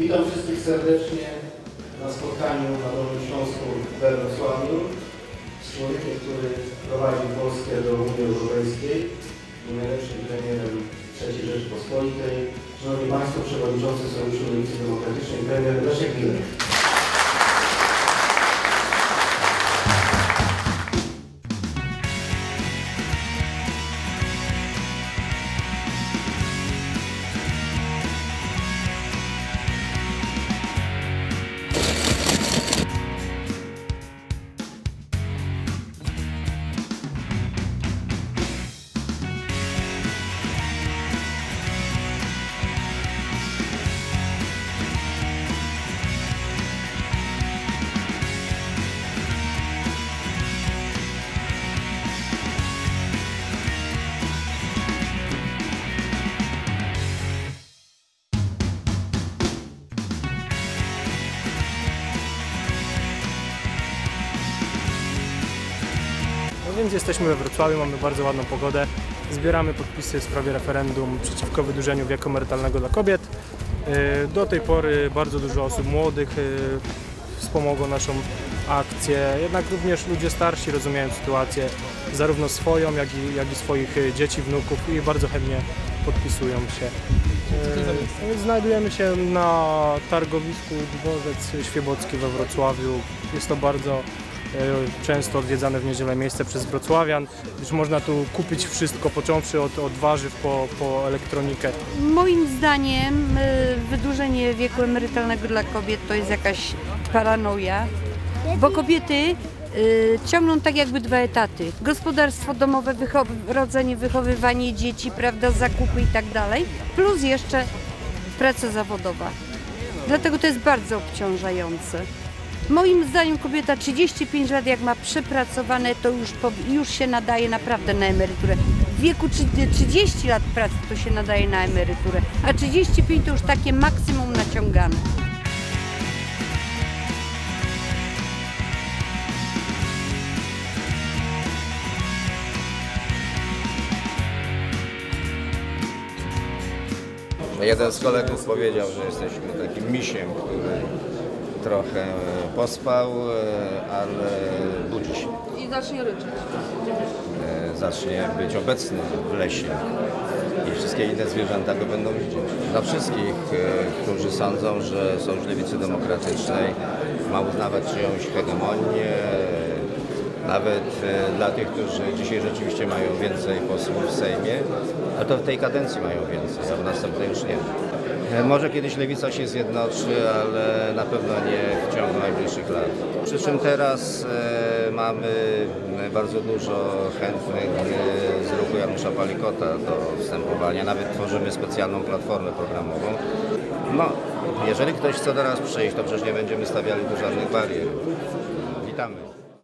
Witam wszystkich serdecznie na spotkaniu na Dolnym Śląsku we Wrocławiu z człowiekiem, który prowadzi Polskę do Unii Europejskiej, najlepszym premierem III Rzeczypospolitej. Szanowni Państwo, Przewodniczący Sojuszu Lewicy Demokratycznej, premier Leszek Milek. No więc jesteśmy we Wrocławiu, mamy bardzo ładną pogodę. Zbieramy podpisy w sprawie referendum przeciwko wydłużeniu wieku emerytalnego dla kobiet. Yy, Do tej pory bardzo dużo osób młodych wspomogło naszą akcję, jednak również ludzie starsi rozumieją sytuację, zarówno swoją, jak i, jak i swoich yy, dzieci, wnuków i bardzo chętnie podpisują się. Więc znajdujemy się na targowisku Dworzec Świebocki we Wrocławiu. Jest to bardzo często odwiedzane w niedzielę miejsce przez wrocławian, gdyż można tu kupić wszystko, począwszy od, od warzyw po, po elektronikę. Moim zdaniem y, wydłużenie wieku emerytalnego dla kobiet to jest jakaś paranoja, bo kobiety y, ciągną tak jakby dwa etaty. Gospodarstwo domowe, wychow- rodzenie, wychowywanie dzieci, prawda, zakupy i tak dalej, plus jeszcze praca zawodowa. Dlatego to jest bardzo obciążające. Moim zdaniem kobieta 35 lat jak ma przepracowane, to już, już się nadaje naprawdę na emeryturę. W wieku trzy- 30 lat pracy to się nadaje na emeryturę, a 35 to już takie maksimum naciągane. Jeden z kolegów powiedział, że jesteśmy takim misiem, który trochę pospał, e, ale budzi się. I zacznie ryczeć. E, Zacznie być obecny w lesie i wszystkie inne zwierzęta go będą widzieć. Dla wszystkich, e, którzy sądzą, że Sojusz Lewicy Demokratycznej ma uznawać czyjąś hegemonię, nawet e, dla tych, którzy dzisiaj rzeczywiście mają więcej posłów w Sejmie, a to w tej kadencji mają więcej, a w następnej już nie. E, Może kiedyś Lewica się zjednoczy, ale na pewno nie w ciągu najbliższych lat. Przy czym teraz e, mamy e, bardzo dużo chętnych z ruchu Janusza Palikota do wstępowania. Nawet tworzymy specjalną platformę programową. No, jeżeli ktoś chce do nas przyjść, to przecież nie będziemy stawiali tu żadnych barier. Witamy.